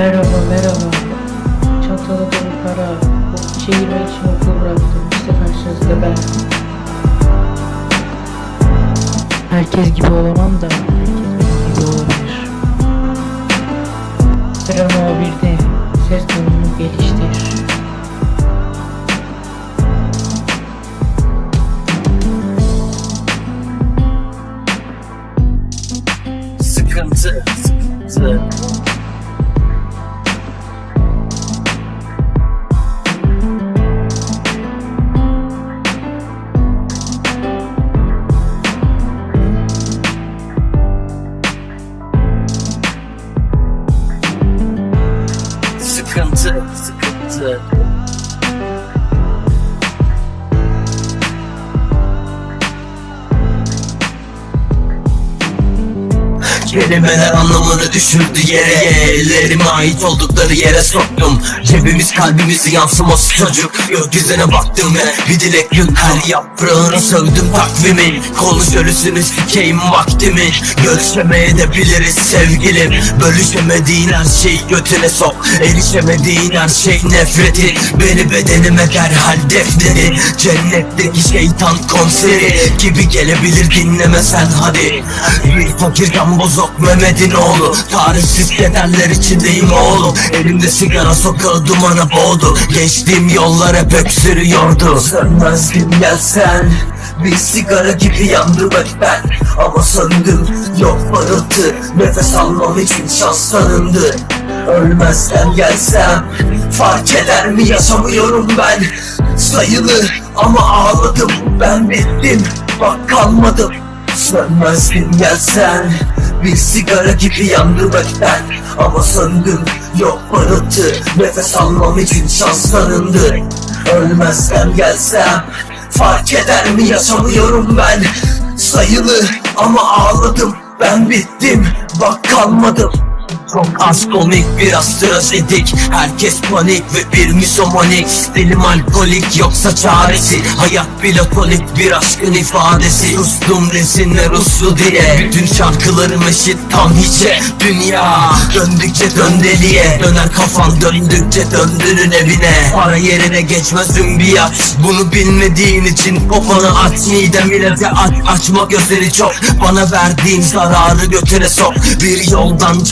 Merhaba merhaba. Çantada dolu para. Çevirmek için okulu bıraktım. İşte karşınızda ben. Herkes gibi olamam da herkes gibi olabilir. Sıra bir de ses tonunu geliştir. Sıkıntı, sıkıntı. Sıkıntı, sıkıntı. Kelimeler anlamını düşürdü yere. Ellerime ait oldukları yere soktum. Cebimiz kalbimizi yansıması çocuk. Gökyüzüne baktım ve bir dilek gün Her yaprağını sövdüm takvimin Konuş ölüsünü sikeyim vaktimi. Görüşemeye de biliriz sevgilim. Bölüşemediğin her şeyi götüne sok. Erişemediğin her şey nefreti. Beni bedenime derhal defnedi. Cennetteki şeytan konseri. Gibi gelebilir dinlemesen hadi. Bir fakirden bozok Mehmet'in oğlu. Tarihsiz kederler içindeyim oğlum. Elimde sigara sokağı dumana boğdu. Geçtiğim yollar hep öksürüyordu. Sönmezdim gelsen bir sigara gibi yandım hep ben. Ama söndüm yok parıltı Nefes almam için şans tanındı Ölmezden gelsem Fark eder mi yaşamıyorum ben? Sayılı ama ağladım Ben bittim. Bak kalmadım. Sönmezdim gelsen Bir sigara gibi yandım hep ben Ama söndüm yok parıltı Nefes almam için şans tanındı Ölmezden gelsem Fark eder mi? Yaşamıyorum ben. Sayılı ama ağladım. Ben bittim bak kalmadım çok az komik biraz trajedik. Herkes panik ve bir misomanik Stilim alkolik yoksa çaresi. Hayat platonik bir aşkın ifadesi. Sustum desinler uslu diye Bütün şarkılarım eşit tam hiçe. Dünya döndükçe dön deliye Döner kafan döndükçe döndürün evine. Para yerine geçmez ümbiyat Bunu bilmediğin için kopanı aç Midem ile de aç. Açma gözleri çok. Bana verdiğin zararı götüne sok. Bir yoldan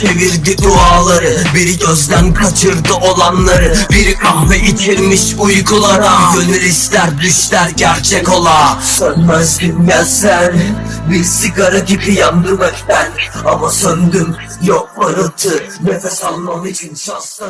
çevirdi duaları Biri gözden kaçırdı olanları. Biri kahve içirmiş uykulara. Gönül ister düşler gerçek ola. Sönmezdim gelsen Bir sigara gibi yandım hep ben Ama söndüm yok parıltı Nefes almam için şans